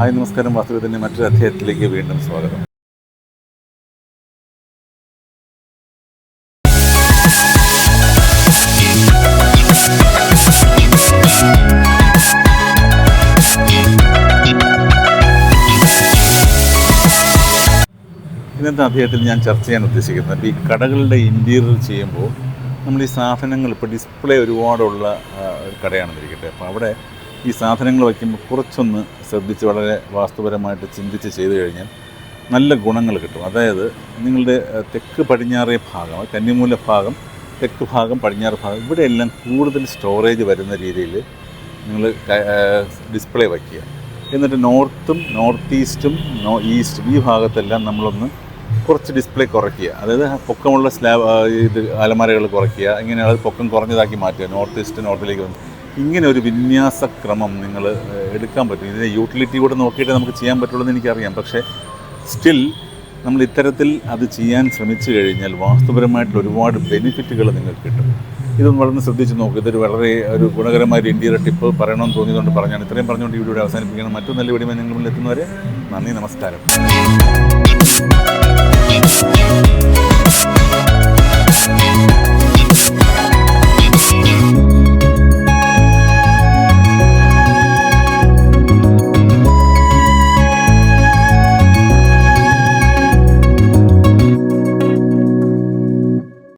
Hi നമസ്കാരം വാസ്തവത്തിന്റെ മറ്റൊരു അധ്യായത്തിലേക്ക് വീണ്ടും സ്വാഗതം. ഇന്നത്തെ അധ്യായത്തിൽ ഞാൻ ചർച്ച ചെയ്യാൻ ഉദ്ദേശിക്കുന്നത് ഈ കടകളുടെ ഇന്റീരിയർ ചെയ്യുമ്പോൾ നമ്മൾ ഈ സാധനങ്ങൾ ഇപ്പോൾ ഡിസ്പ്ലേ ഒരുപാടുള്ള കടയാണെന്നിരിക്കട്ടെ. അപ്പോൾ അവിടെ ഈ സാധനങ്ങൾ വയ്ക്കുമ്പോൾ കുറച്ചൊന്ന് ശ്രദ്ധിച്ച് വളരെ വാസ്തുപരമായിട്ട് ചിന്തിച്ച് ചെയ്തു കഴിഞ്ഞാൽ നല്ല ഗുണങ്ങൾ കിട്ടും. അതായത് നിങ്ങളുടെ തെക്ക് പടിഞ്ഞാറേ ഭാഗം കന്നിമൂല ഭാഗം തെക്ക് ഭാഗം പടിഞ്ഞാറ് ഭാഗം ഇവിടെയെല്ലാം കൂടുതൽ സ്റ്റോറേജ് വരുന്ന രീതിയിൽ നിങ്ങൾ ഡിസ്പ്ലേ വയ്ക്കുക. എന്നിട്ട് നോർത്തും നോർത്ത് ഈസ്റ്റും നോ ഈസ്റ്റും ഈ ഭാഗത്തെല്ലാം നമ്മളൊന്ന് കുറച്ച് ഡിസ്പ്ലേ കുറയ്ക്കുക. അതായത് പൊക്കമുള്ള സ്ലാബ് ഇത് അലമാരകൾ കുറയ്ക്കുക. ഇങ്ങനെയുള്ള പൊക്കം കുറഞ്ഞതാക്കി മാറ്റുക. നോർത്ത് ഈസ്റ്റ് നോർത്തിലേക്ക് ഇങ്ങനെ ഒരു വിന്യാസക്രമം നിങ്ങൾ എടുക്കാൻ പറ്റും. ഇതിന്റെ യൂട്ടിലിറ്റി കൂടെ നോക്കിയിട്ട് നമുക്ക് ചെയ്യാൻ പറ്റുള്ളൂ എന്ന് എനിക്കറിയാം. പക്ഷേ സ്റ്റിൽ നമ്മൾ ഇത്തരത്തിൽ അത് ചെയ്യാൻ ശ്രമിച്ചു കഴിഞ്ഞാൽ വാസ്തുപരമായിട്ടുള്ള ഒരുപാട് ബെനിഫിറ്റുകൾ നിങ്ങൾക്ക് കിട്ടും. ഇതൊന്ന് വളരെ ശ്രദ്ധിച്ച് നോക്കുക ഇതൊരു വളരെ ഒരു ഗുണകരമായ ഒരു ഇന്ത്യയുടെ ടിപ്പ് പറയണമെന്ന് തോന്നിയതുകൊണ്ട് പറഞ്ഞാണ്. ഇത്രയും പറഞ്ഞുകൊണ്ട് ഈ വീഡിയോ അവസാനിപ്പിക്കണം മറ്റു നല്ല വീഡിയോ നിങ്ങൾ എത്തുന്നവരെ നന്ദി നമസ്കാരം.